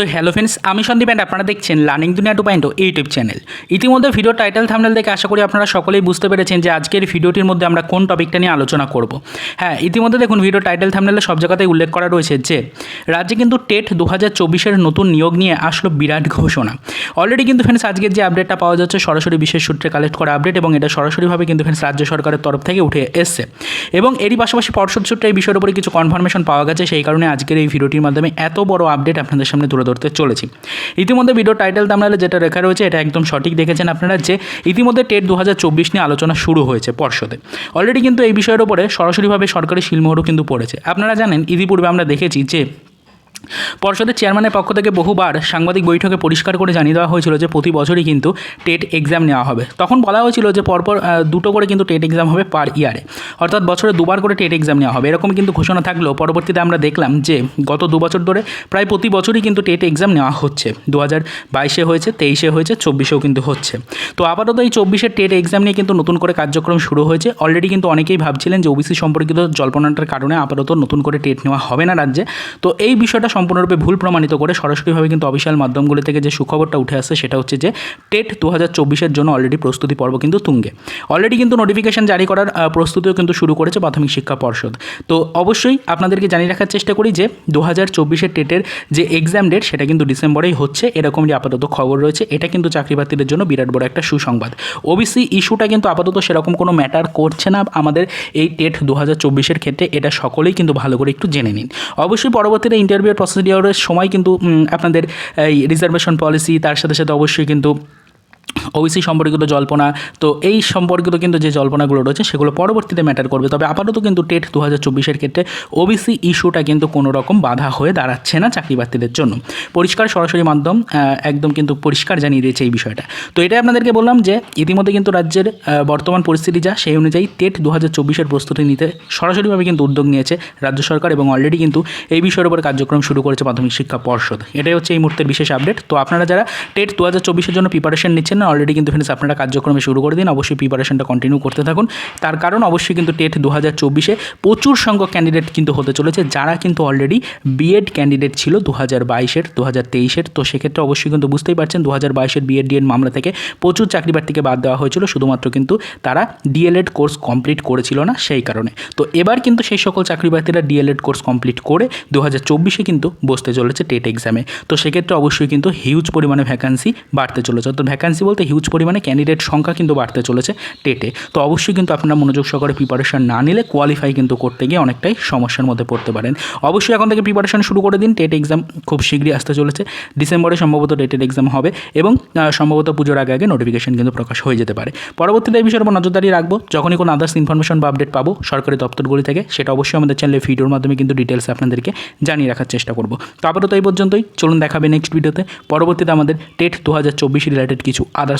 তো hello friends আমি Sandeep and আপনারা দেখছেন learning Duniya two point YouTube channel ইতিমধ্যে ভিডিও টাইটেল থামনেল দেখে আশা করি আপনারা সকলেই বুঝতে পেরেছেন যে আজকের ভিডিওটির মধ্যে আমরা কোন টপিকটা নিয়ে আলোচনা করব। হ্যাঁ ইতিমধ্যে দেখুন ভিডিও টাইটেল থামনেলে সব জায়গাতেই উল্লেখ করা রয়েছে যে, রাজ্যে কিন্তু টেট দু হাজার চব্বিশের নতুন নিয়োগ নিয়ে আসলো বিরাট ঘোষণা। অলরেডি কিন্তু ফ্রেন্ডস আজকের যে আপডেটটা পাওয়া যাচ্ছে, সরাসরি বিশেষ সূত্রে কালেক্ট করা আপডেট এবং এটা সরাসরিভাবে কিন্তু ফ্রেন্ডস রাজ্য সরকারের তরফ থেকে উঠে এসছে। এবং এরই পাশাপাশি পর্ষদ সূত্রে এই বিষয়ের উপরে কিছু কনফার্মেশন পাওয়া গেছে, সেই কারণে আজকের এই ভিডিওটির মাধ্যমে এত বড় আপডেট আপনাদের সামনে তুলে ধরতে চলেছি। ইতিমধ্যে ভিডিও টাইটেল তামনালে যেটা রেখা রয়েছে, এটা একদম সঠিক দেখেছেন আপনারা যে ইতিমধ্যে টেট দু হাজার চব্বিশ নিয়ে আলোচনা শুরু হয়েছে পর্ষদে। অলরেডি কিন্তু এই বিষয়ের উপরে সরাসরিভাবে সরকারি শিলমোহরও কিন্তু পড়েছে। আপনারা জানেন, ইতিপূর্বে আমরা দেখেছি যে পর্ষদের চেয়ারম্যানের পক্ষ থেকে বহুবার সাংবাদিক বৈঠকে পরিষ্কার করে জানিয়ে দেওয়া হয়েছিল যে প্রতি বছরই কিন্তু টেট এক্সাম নেওয়া হবে। তখন বলা হয়েছিল যে পরপর দুটো করে কিন্তু টেট এক্সাম হবে পার ইয়ারে অর্থাৎ বছরে দুবার করে টেট এক্সাম নেওয়া হবে। এরকম কিন্তু ঘোষণা থাকলেও পরবর্তীতে আমরা দেখলাম যে গত দু বছর ধরে প্রায় প্রতি বছরই কিন্তু টেট এক্সাম নেওয়া হচ্ছে। দু হাজার বাইশে হয়েছে, তেইশে হয়েছে, চব্বিশেও কিন্তু হচ্ছে। তো আপাতত এই চব্বিশের টেট এক্সাম নিয়ে কিন্তু নতুন করে কার্যক্রম শুরু হয়েছে। অলরেডি কিন্তু অনেকেই ভাবছিলেন যে ওবিসি সম্পর্কিত জল্পনাটার কারণে আপাতত নতুন করে টেট নেওয়া হবে না রাজ্যে। তো এই বিষয়টা সম্পূর্ণরূপে ভুল প্রমাণিত করে সরাসরিভাবে কিন্তু অফিসিয়াল মাধ্যমগুলি থেকে যে সুখবরটা উঠে আসছে সেটা হচ্ছে যে টেট দু হাজার চব্বিশের জন্য অলরেডি প্রস্তুতি পর্ব কিন্তু তুঙ্গে। অলরেডি কিন্তু নোটিফিকেশন জারি করার প্রস্তুতিও কিন্তু শুরু করেছে প্রাথমিক শিক্ষা পর্ষদ। তো অবশ্যই আপনাদেরকে জানিয়ে রাখার চেষ্টা করি যে দু হাজার চব্বিশের টেটের যে এক্সাম ডেট সেটা কিন্তু ডিসেম্বরেই হচ্ছে। এরকমই আপাতত খবর রয়েছে। এটা কিন্তু চাকরি প্রার্থীদের জন্য বিরাট বড় একটা সুসংবাদ। ওবিসি ইস্যুটা কিন্তু আপাতত সেরকম কোনো ম্যাটার করছে না। আমাদের এই টেট দু হাজার চব্বিশের ক্ষেত্রে এটা সকলেই কিন্তু ভালো করে একটু জেনে নিন। অবশ্যই পরবর্তীতে ইন্টারভিউ প্রসিডিওরের সময় কিন্তু আপনাদের এই রিজার্ভেশন পলিসি তার সাথে সাথে অবশ্যই কিন্তু ওবিসি সম্পর্কিত জল্পনা, তো এই সম্পর্কিত কিন্তু যে জল্পনাগুলো রয়েছে সেগুলো পরবর্তীতে ম্যাটার করবে। তবে আপাতত কিন্তু টেট দু হাজার চব্বিশের ক্ষেত্রে ওবিসি ইস্যুটা কিন্তু কোনো রকম বাধা হয়ে দাঁড়াচ্ছে না চাকরি প্রার্থীদের জন্য। পরিষ্কার সরাসরি মাধ্যম একদম কিন্তু পরিষ্কার জানিয়ে দিয়েছে এই বিষয়টা। তো এটাই আপনাদেরকে বললাম যে ইতিমধ্যে কিন্তু রাজ্যের বর্তমান পরিস্থিতি যা, সেই অনুযায়ী টেট দু হাজার চব্বিশের প্রস্তুতি নিতে সরাসরিভাবে কিন্তু উদ্যোগ নিয়েছে রাজ্য সরকার এবং অলরেডি কিন্তু এই বিষয়ের উপর কার্যক্রম শুরু করেছে মাধ্যমিক শিক্ষা পর্ষদ। এটাই হচ্ছে এই মুহূর্তের বিশেষ আপডেট তো আপনারা যারা টেট দু হাজার চব্বিশের জন্য প্রিপারেশন নিচ্ছেন না অলরেডি কিন্তু ফ্রেন্ডস আপনারা কার্যক্রমে শুরু করে দিন, অবশ্যই প্রিপারেশনটা কন্টিনিউ করতে থাকুন। তার কারণ অবশ্যই কিন্তু টেট দু হাজার চব্বিশে প্রচুর সংখ্যক ক্যান্ডিডেট কিন্তু হতে চলেছে, যারা কিন্তু অলরেডি বিএড ক্যান্ডিডেট ছিল দু হাজার বাইশের দু হাজার তেইশের। তো সেক্ষেত্রে অবশ্যই কিন্তু বুঝতেই পারছেন দু হাজার বাইশের বিএড ডিএড মামলা থেকে প্রচুর চাকরি প্রার্থীকে বাদ দেওয়া হয়েছিল, শুধুমাত্র কিন্তু তারা ডিএলএড কোর্স কমপ্লিট করেছিল না সেই কারণে। তো এবার কিন্তু সেই সকল চাকরি প্রার্থীরা ডিএলএড কোর্স কমপ্লিট করে দু হাজার চব্বিশে কিন্তু বসতে চলেছে টেট এক্সামে। তো সেক্ষেত্রে অবশ্যই কিন্তু হিউজ পরিমাণে ভ্যাকান্সি বাড়তে চলেছে। তো ভ্যাকান্সি বলতে হিউজ পরিমাণে ক্যান্ডিডেট সংখ্যা কিন্তু বাড়তে চলেছে টেটে। তো অবশ্যই কিন্তু আপনারা মনোযোগ সহকারে প্রিপারেশন না নিলে কোয়ালিফাই কিন্তু করতে গিয়ে অনেকটাই সমস্যার মধ্যে পড়তে পারেন। অবশ্যই এখন থেকে প্রিপারেশন শুরু করে দিন, টেট এক্সাম খুব শীঘ্রই আসতে চলেছে। ডিসেম্বরে সম্ভবত টেটের এক্সাম হবে এবং সম্ভবত পুজোর আগে আগে নোটিফিকেশন কিন্তু প্রকাশ হয়ে যেতে পারে। পরবর্তীতে এই বিষয়ের উপর নজরদারি রাখব। যখনই কোনো আদার্স ইনফরমেশন বা আপডেট পাবো, সরকারি দপ্তরগুলি থেকে, সেটা অবশ্যই আমাদের চ্যানেলে ভিডিওর মাধ্যমে কিন্তু ডিটেলস আপনাদেরকে জানিয়ে রাখার চেষ্টা করব। তো আপাতত এই পর্যন্তই। চলুন দেখাবে নেক্সট ভিডিওতে পরবর্তীতে আমাদের টেট দু হাজার চব্বিশ রিলেটেড কিছু আদার্স